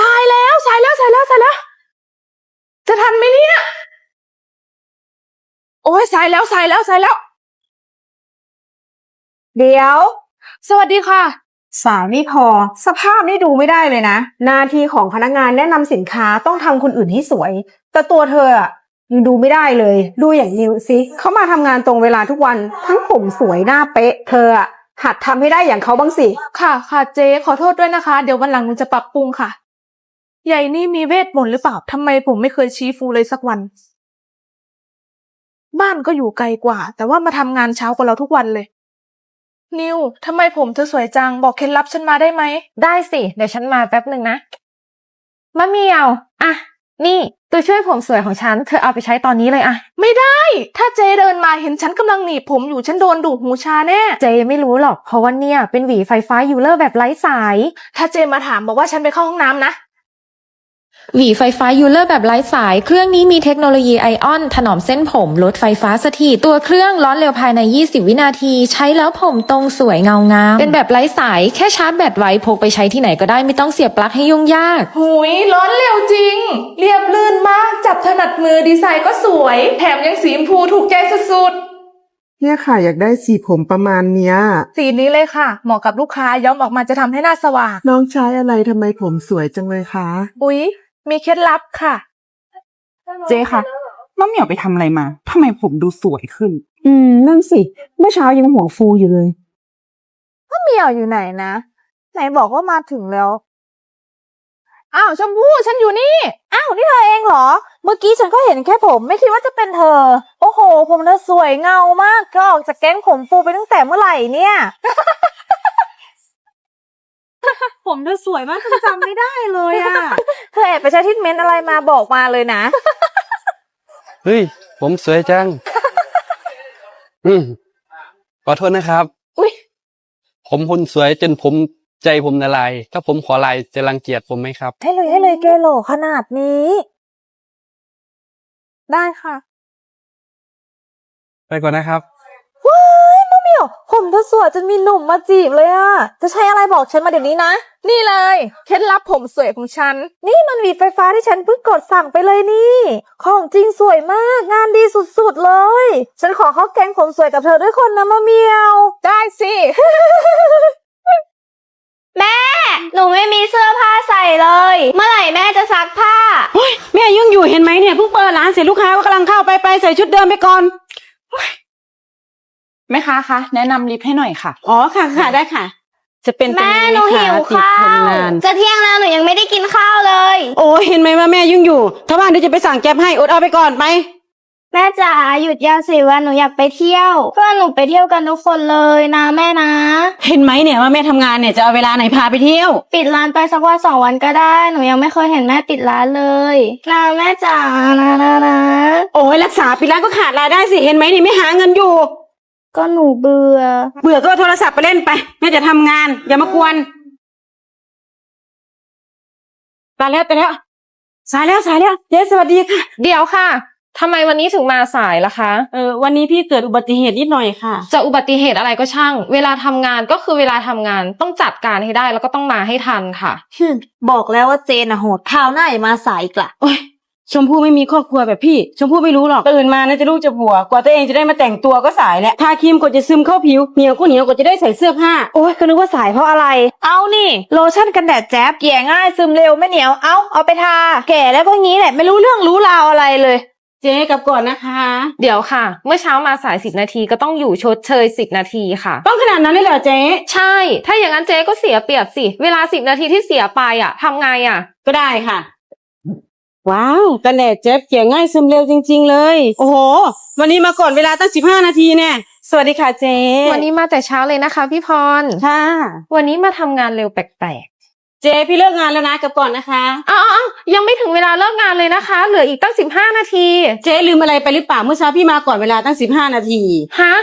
ตายแล้วสายแล้วสายแล้วสายแล้ว จะทันไหมเนี่ย โอ้ยสายแล้วสายแล้วสายแล้ว เดี๋ยว สวัสดีค่ะ สาวนี่พอ สภาพนี่ดูไม่ได้เลยนะหน้าที่ของพนักงานแนะนำสินค้าต้องทำคนอื่นให้สวย แต่ตัวเธออะยังดูไม่ได้เลย ดูอย่างนิวสิเขามาทำงานตรงเวลาทุกวัน ทั้งผมสวยหน้าเป๊ะ เธออะ หัดทำให้ได้อย่างเขาบ้างสิ ค่ะค่ะเจ๊ขอโทษด้วยนะคะ เดี๋ยววันหลังหนูจะปรับปรุงค่ะ ใหญ่นี่มีเวทมนต์หรือเปล่าทำไมผมไม่เคยชี้ฟูเลยสักวัน บ้านก็อยู่ไกลกว่า แต่ว่ามาทำงานเช้ากว่าเราทุกวันเลย นิวทำไมผมเธอสวยจัง บอกเคล็ดลับฉันมาได้ไหม ได้สิ เดี๋ยวฉันมาแป๊บหนึ่งนะมะเหมียว อะ นี่ตัวช่วยผมสวยของฉัน เธอเอาไปใช้ตอนนี้เลยอะไม่ได้ ถ้าเจ๊เดินมาเห็นฉันกำลังหนีบผมอยู่ฉันโดนดูดหูชาแน่ เจไม่รู้หรอกเพราะว่าเนี่ยเป็นหวีไฟฟ้ายูเลอร์แบบไร้สาย ถ้าเจมาถามบอกว่าฉันไปเข้าห้องน้ำนะ หวีไฟฟ้ายูเลอร์แบบไร้สาย เครื่องนี้มีเทคโนโลยีไอออน ถนอมเส้นผมลดไฟฟ้าสถิตตัวเครื่องร้อนเร็วภายใน 20 วินาที ใช้แล้วผมตรงสวยเงางาม เป็นแบบไร้สาย แค่ชาร์จแบตไว้พกไปใช้ที่ไหนก็ได้ไม่ต้องเสียบปลั๊กให้ยุ่งยาก หุยร้อนเร็วจริง เรียบลื่นมาก จับถนัดมือดีไซน์ก็สวย แถมยังสีชมพูถูกใจสุดเนี่ยค่ะ อยากได้สีผมประมาณเนี้ย ๆสีนี้เลยค่ะ เหมาะกับลูกค้าย้อมออกมาจะทำให้หน้าสว่าง น้องใช้อะไรทำไมผมสวยจังเลยคะ อุ๊ย มีเคล็ดลับค่ะ เจ๊คะน้องเหมียวไปทำอะไรมาทำไมผมดูสวยขึ้น อืม นั่นสิ เมื่อเช้ายังหัวฟูอยู่เลยเหมียวอยู่ไหนนะ ไหนบอกว่ามาถึงแล้ว อ้าวชมพู่ฉันอยู่นี่ อ้าวนี่เธอเองเหรอ เมื่อกี้ฉันก็เห็นแค่ผม ไม่คิดว่าจะเป็นเธอ โอ้โห ผมเธอสวยเงามากเธอออกจากแก๊งผมฟูไปตั้งแต่เมื่อไหร่เนี่ย ผมเธอสวยมากจนจำไม่ได้เลยอะเธอแอบไปใช้ทิทเมนต์อะไรมาบอกมาเลยนะ เฮ้ย ผมสวยจัง อืมขอโทษนะครับ อุ๊ยผมคนสวยจนผมใจผมละลาย ถ้าผมขอลายจะรังเกียจผมไหมครับ ให้เลยให้เลยเกโลขนาดนี้ ได้ค่ะ ไปก่อนนะครับ ว้ายมะเหมียว ผมเธอสวยจนมีหนุ่มมาจีบเลยอะจะใช้อะไรบอกฉันมาเดี๋ยวนี้นะ นี่เลย เคล็ดลับผมสวยของฉัน นี่มันหวีไฟฟ้าที่ฉันเพิ่งกดสั่งไปเลยนี่ ของจริงสวยมาก งานดีสุดๆเลย ฉันขอเข้าแก๊งผมสวยกับเธอด้วยคนนะมะเหมียว ได้สิหนูไม่มีเสื้อผ้าใส่เลย เมื่อไหร่แม่จะซักผ้า แม่ยุ่งอยู่เห็นไหมเนี่ยเพิ่งเปิดร้านเสร็จลูกค้าก็กำลังเข้าไปไปใส่ชุดเดิมไปก่อน แม่ค้าคะแนะนำลิฟต์ให้หน่อยค่ะ อ๋อค่ะค่ะได้ค่ะ จะเป็นตรงแม่นี้หนูค่ะหิวติดข้าทวนานจะเที่ยงแล้วหนูยังไม่ได้กินข้าวเลย โอ้เห็นไหมว่าแม่ยุ่งอยู่ ถ้าว่างเดี๋ยวจะไปสั่งแก๊บให้อดเอาไปก่อนไป แม่จ๋าหยุดยาวสิวันหนูอยากไปเที่ยว เพื่อนหนูไปเที่ยวกันทุกคนเลยนะแม่นะ เห็นไหมเนี่ยว่าแม่ทำงานเนี่ยจะเอาเวลาไหนพาไปเที่ยว ปิดร้านไปสักวันสองวันก็ได้ หนูยังไม่เคยเห็นแม่ปิดร้านเลยนะแม่จ๋านะนะนะ โอ้ยรักษาปิดร้านก็ขาดรายได้สิเห็นไหมนี่ไม่หาเงินอยู่ ก็หนูเบื่อ เบื่อก็เอาโทรศัพท์ไปเล่นไปแม่จะทำงาน อย่ามากวนตายแล้วตายแล้ว สายแล้วสายแล้วเจ๊สวัสดีค่ะ เดี๋ยวค่ะทำไมวันนี้ถึงมาสายล่ะคะ เออวันนี้พี่เกิดอุบัติเหตุนิดหน่อยค่ะ จะอุบัติเหตุอะไรก็ช่าง เวลาทำงานก็คือเวลาทำงานต้องจัดการให้ได้แล้วก็ต้องมาให้ทันค่ะ บอกแล้วว่าเจนอะโหดข่าวหน้าอย่ามาสายอีกละโอ้ย ชมพู่ไม่มีครอบครัวแบบพี่ ชมพู่ไม่รู้หรอกตื่นมานะจะลูกจะผัว กว่าตัวเองจะได้มาแต่งตัวก็สายแล้วทาครีมกว่าจะซึมเข้าผิวเหนียวก็เหนียวกว่าจะได้ใส่เสื้อผ้า โอ้ยก็นึกว่าสายเพราะอะไร เอานี่ โลชั่นกันแดดแจ๊บเกลี่ยง่ายซึมเร็วไม่เหนียว เอาเอาไปทา แก่แล้วก็งี้แหละไม่รู้เรื่องรู้ราวอะไรเลย เจ๊กลับก่อนนะคะ เดี๋ยวค่ะ เมื่อเช้ามาสายสิบนาทีก็ต้องอยู่ชดเชยสิบนาทีค่ะ ต้องขนาดนั้นเลยเหรอเจ๊ใช่ ถ้าอย่างนั้นเจ๊ก็เสียเปรียบสิ เวลาสิบนาทีที่เสียไปอะทำไงอะ ก็ได้ค่ะ ว้าวกันแดดเจ๊เกลี่ยง่ายซึมเร็วจริง ๆ เลย โอ้โห วันนี้มาก่อนเวลาตั้งสิบห้านาทีแน่สวัสดีค่ะเจ๊วันนี้มาแต่เช้าเลยนะคะพี่พร ค่ะ วันนี้มาทำงานเร็วแปลกเจ๊พี่เลิกงานแล้วนะกลับก่อนนะคะๆอ้าวๆยังไม่ถึงเวลาเลิกงานเลยนะคะ เหลืออีกตั้งสิบห้านาที เจ๊ลืมอะไรไปหรือเปล่าเมื่อเช้าพี่มาก่อนเวลาตั้งสิบห้านาทีฮะ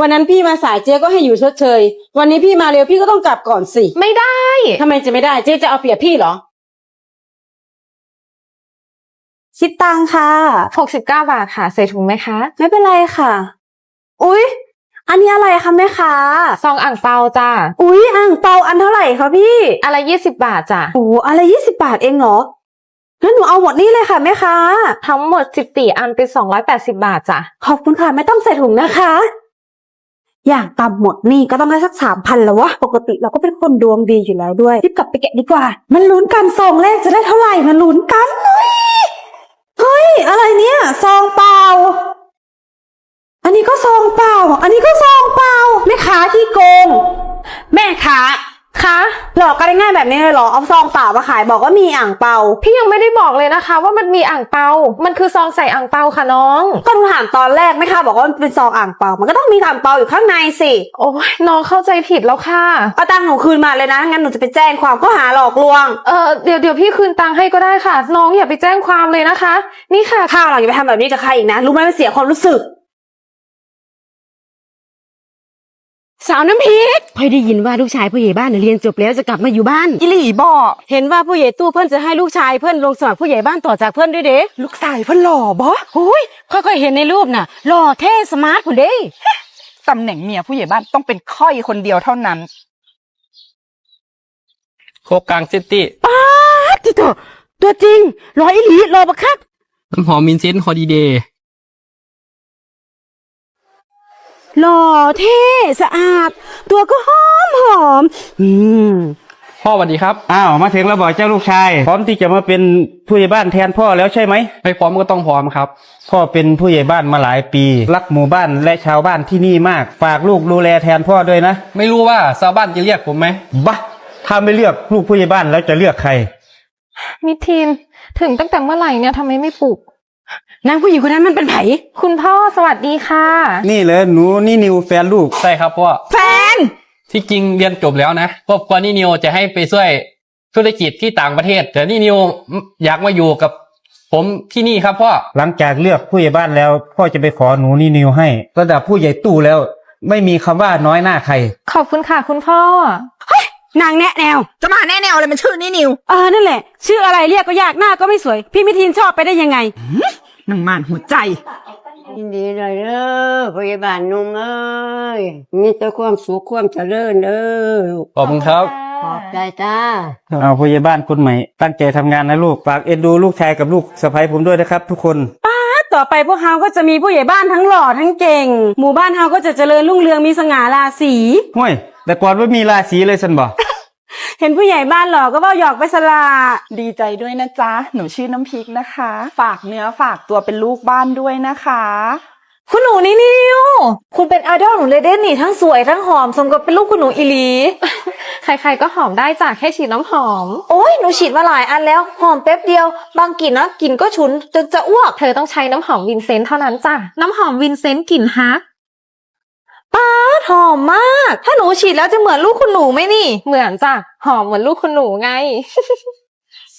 วันนั้นพี่มาสายเจ๊ก็ให้อยู่ชดเชย วันนี้พี่มาเร็วพี่ก็ต้องกลับก่อนสิ ไม่ได้ทำไมจะไม่ได้เจ๊จะเอาเปรียบพี่เหรอ คิดตังค่ะหกสิบเก้าบาทค่ะ ใส่ถุงไหมคะไม่เป็นไรค่ะ อุ๊ย อันนี้อะไรคะแม่ค้าซองอ่างเปาจ้าอุ๊ยอ่างเปาอันเท่าไหร่คะพี่อะไรยี่สิบบาทจ้ะโอ้อะไรยี่สิบบาทเองเหรองั้นหนูเอาหมดนี่เลยค่ะแม่ค้าทั้งหมดสิบสี่อันเป็นสองร้อยแปดสิบาทจ้ะขอบคุณค่ะไม่ต้องใส่ถุงนะคะ อย่างต่ำหมดนี่ก็ต้องได้สักสามพันแล้ววะ ปกติเราก็เป็นคนดวงดีอยู่แล้วด้วยรีบกลับไปแกะดีกว่า มันลุ้นกันซองแรกจะได้เท่าไหร่มันลุ้นกันเฮ้ยเฮ้ย อะไรเนี่ยซองเปล่า อันนี้ก็ซองเปล่า อันนี้ก็ซองเปล่าแม่ ค้าที่โกง แม่ค้าคะหลอกกันได้ง่ายแบบนี้เลยเหรอ เอาซองเปล่ามาขายบอกว่ามีอ่างเปา พี่ยังไม่ได้บอกเลยนะคะ ว่ามันมีอ่างเปา มันคือซองใส่อ่างเปาค่ะน้อง ก็หนูถามตอนแรกแม่ค้าบอกว่ามันเป็นซองอ่างเปา มันก็ต้องมีอ่างเปาอยู่ข้างในสิ โอ้ยน้องเข้าใจผิดแล้วค่ะ เอาตังค์หนูคืนมาเลยนะ งั้นหนูจะไปแจ้งความข้อหาหลอกลวง เออเดี๋ยวเดี๋ยวพี่คืนตังค์ให้ก็ได้ค่ะ น้องอย่าไปแจ้งความเลยนะคะ นี่ค่ะข้าวหลังอย่าไปทำแบบนี้กับใครอีกนะ รู้ไหมมันเสียความรู้สึก สาวน้ำพริกพอยได้ยินว่าลูกชายผู้ใหญ่บ้านน่ะเรียนจบแล้วจะกลับมาอยู่บ้านอิหลีบอกเห็นว่าผู้ใหญ่ตู้เพิ่นจะให้ลูกชายเพิ่นลงสมัครผู้ใหญ่บ้านต่อจากเพิ่นด้วยเด้ลูกชายเพิ่นหล่อบอโอ้ยค่อยๆเห็นในรูปน่ะหล่อเท่สมาร์ทผู้เด้ตำแหน่งเมียผู้ใหญ่บ้านต้องเป็นค่อยคนเดียวเท่านั้น โคกกลางซิตี้ที่ตัวตัวจริงหล่ออีหลีหล่อบักคักน้ำหอมมินเซนต์ฮอดีเดย์ หล่อเท่สะอาด ตัวก็หอมหอม อืม พ่อสวัสดีครับ อ้าวมาถึงแล้วบอกเจ้าลูกชาย พร้อมที่จะมาเป็นผู้ใหญ่บ้านแทนพ่อแล้วใช่ไหม ไม่พร้อมก็ต้องพร้อมครับ พ่อเป็นผู้ใหญ่บ้านมาหลายปี รักหมู่บ้านและชาวบ้านที่นี่มาก ฝากลูกดูแลแทนพ่อด้วยนะไม่รู้ว่าชาวบ้านจะเรียกผมไหมบะถ้าไม่เลือกลูกผู้ใหญ่บ้านแล้วจะเลือกใคร มิทีน ถึงตั้งแต่เมื่อไหร่เนี่ยทำไมไม่ปลุก นางผู้หญิงคนนั้นมันเป็นไผคุณพ่อสวัสดีค่ะ นี่เลยหนูนี่นิวแฟนลูกใช่ครับพ่อแฟน ที่จริงเรียนจบแล้วนะครอบครัวนี่นิวจะให้ไปช่วยธุรกิจที่ต่างประเทศ แต่นี่นิวอยากมาอยู่กับ ผมที่นี่ครับพ่อหลังจากเลือกผู้ใหญ่บ้านแล้ว พ่อจะไปขอหนูนี่นิวให้ ระดับผู้ใหญ่ตู้แล้ว ไม่มีคำว่าน้อยหน้าใคร ขอบคุณค่ะ คุณพ่อ นางแนะแนว จะมาแน่แนวเลยมันชื่อนี่นิว เออนั่นแหละ ชื่ออะไรเรียกก็ยากหน้าก็ไม่สวย พี่มิทีนชอบไปได้ยังไง หนึ่งมานหัวใจ ยินดีเลยเด้อพยาบาลนุ่มเอ้ยมีแต่ความสุขความเจริญเด้อขอบคุณครับ ขอบใจจ้า เอาผู้ใหญ่บ้านคนใหม่ ตั้งใจทำงานนะลูกฝากเอ็นดูลูกชายกับลูกสะใภ้ผมด้วยนะครับ ทุกคน ต่อไปพวกเฮาก็จะมีผู้ใหญ่บ้านทั้งหล่อทั้งเก่ง หมู่บ้านเฮาก็จะเจริญรุ่งเรืองมีสง่าราศี ห้วย แต่ก่อนว่ามีราศีเลยสันบ่ เห็นผู้ใหญ่บ้านหล่อก็เว่าหยอกไปสละดีใจด้วยนะจ๊ะ หนูชื่อน้ำพริกนะคะ ฝากเนื้อฝากตัวเป็นลูกบ้านด้วยนะคะ คุณหนูนี่นิวคุณเป็นไอดอลหนูเลยเด้นนี่ทั้งสวยทั้งหอมสมกับเป็นลูกคุณหนูอีหลี ใครๆก็หอมได้จากแค่ฉีดน้ำหอม โอ้ยหนูฉีดมาหลายอันแล้วหอมแป๊บเดียว บางกลิ่นนะกลิ่นก็ฉุนจนจะอ้วก เธอต้องใช้น้ำหอมวินเซนต์เท่านั้นจ้ะ น้ำหอมวินเซนต์กลิ่นฮัก ป้าดหอมมาก ถ้าหนูฉีดแล้วจะเหมือนลูกคุณหนูไหมนี่ เหมือนจ้ะหอมเหมือนลูกคุณหนูไง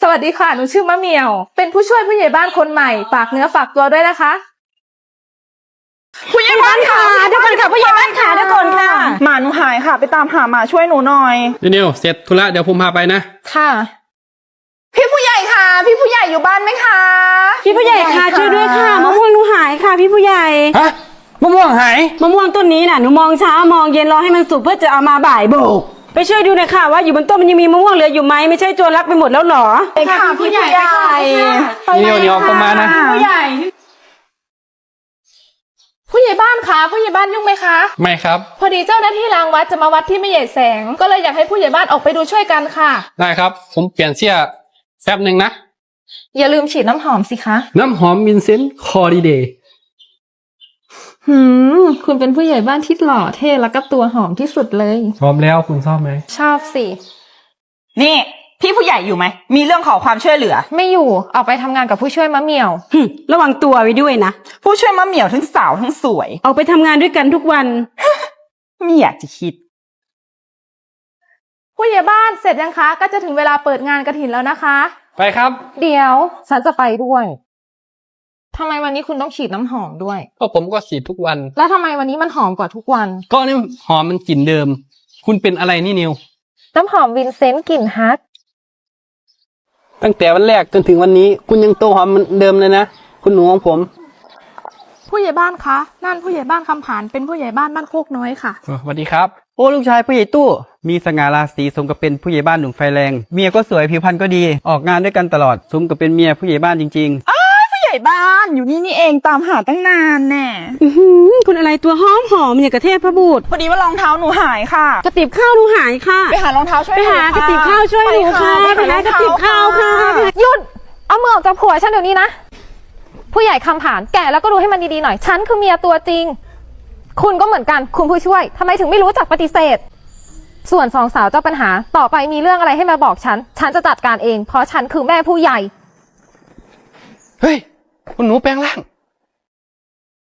สวัสดีค่ะหนูชื่อมะเหมียว เป็นผู้ช่วยผู้ใหญ่บ้านคนใหม่ฝากเนื้อฝากตัวด้วยนะคะ ผู้ใหญ่บ้านค่ะเดี๋ยวก่อนค่ะผู้ใหญ่บ้านค่ะเดี๋ยวก่อนค่ะ หมาหนูหายค่ะ ไปตามหาหมาช่วยหนูหน่อยนี่นิวเสร็จธุระเดี๋ยวผมพาไปนะ ค่ะ พี่ผู้ใหญ่ค่ะ พี่ผู้ใหญ่อยู่บ้านไหมคะพี่ผู้ใหญ่ค่ะช่วยด้วยค่ะมะม่วงหนูหายค่ะ พี่ผู้ใหญ่ ฮะ มะม่วงหาย มะม่วงต้นนี้น่ะหนูมองเช้ามองเย็นรอให้มันสุกเพื่อจะเอามาบ่ายโบก ไปช่วยดูหน่อยค่ะว่าอยู่บนต้นมันยังมีมะม่วงเหลืออยู่ไหมไม่ใช่โจรลักไปหมดแล้วเหรอค่ะพี่ผู้ใหญ่นี่นิวนิวเข้ามานะผู้ใหญ่ ผู้ใหญ่บ้านคะผู้ใหญ่บ้านยุ่งไหมคะไม่ครับ พอดีเจ้าหน้าที่รางวัดจะมาวัดที่ไม่ใหญ่แสง ก็เลยอยากให้ผู้ใหญ่บ้านออกไปดูช่วยกันค่ะ ได้ครับ ผมเปลี่ยนเสื้อแป๊บหนึ่งนะอย่าลืมฉีดน้ำหอมสิคะ น้ำหอมมินเซนต์ฮอดีเดย์ หืม คุณเป็นผู้ใหญ่บ้านที่หล่อเท่แล้วก็ตัวหอมที่สุดเลยพร้อมแล้วคุณชอบไหม ชอบสิ นี่ พี่ผู้ใหญ่อยู่ไหม มีเรื่องขอความช่วยเหลือ ไม่อยู่ ออกไปทำงานกับผู้ช่วยมะเหมี่ยว หึระวังตัวไว้ด้วยนะ ผู้ช่วยมะเหมี่ยวทั้งสาวทั้งสวย ออกไปทำงานด้วยกันทุกวัน ไม่อยากจะคิด ผู้ใหญ่บ้านเสร็จยังคะ ก็จะถึงเวลาเปิดงานกระถินแล้วนะคะ ไปครับ เดี๋ยว ฉันจะไปด้วย ทำไมวันนี้คุณต้องฉีดน้ำหอมด้วย ก็ผมก็ฉีดทุกวัน แล้วทำไมวันนี้มันหอมกว่าทุกวัน ก็นี่หอมมันกลิ่นเดิม คุณเป็นอะไรนี่นิว น้ำหอมวินเซนต์กลิ่นฮัก ตั้งแต่วันแรกจนถึงวันนี้ คุณยังตัวหอมเหมือนเดิมเลยนะ คุณหนูของผม ผู้ใหญ่บ้านคะ นั่นผู้ใหญ่บ้านคำผานเป็นผู้ใหญ่บ้านบ้านโคกน้อยค่ะ สวัสดีครับ โอ้ลูกชายผู้ใหญ่ตู้ มีสง่าราศีสมกับเป็นผู้ใหญ่บ้านหนุ่มไฟแรง เมียก็สวยผิวพรรณก็ดี ออกงานด้วยกันตลอดสมกับเป็นเมียผู้ใหญ่บ้านจริงผู้ให ญ่บ้านอยู่นี่นี่เองตามหาตั้งนานแน่อื้อหือคุณอะไรตัวหอมหอมอย่างกระเทพพระบูตรพอดีว่ารองเท้าหนูหายค่ะ กระติบข้าวหนูหายค่ะ ไปหารองเท้าช่วยไปหานูกระติบข้าวช่วยหนูค่ะไปไปหากระติบข้าวค่ะหยุดเอามือออกจากผัวฉันเดี๋ยวนี้นะ ผู้ใหญ่คำผานแก่แล้วก็ดูให้มันดีๆหน่อย ฉันคือเมียตัวจริง คุณก็เหมือนกันคุณผู้ช่วยทำไมถึงไม่รู้จักปฏิเสธ ส่วนสองสาวเจ้าปัญหา ต่อไปมีเรื่องอะไรให้มาบอกฉัน ฉันจะจัดการเอง เพราะฉันคือแม่ผู้ใหญ่ เฮ้ย คุณหนูแปลงร่าง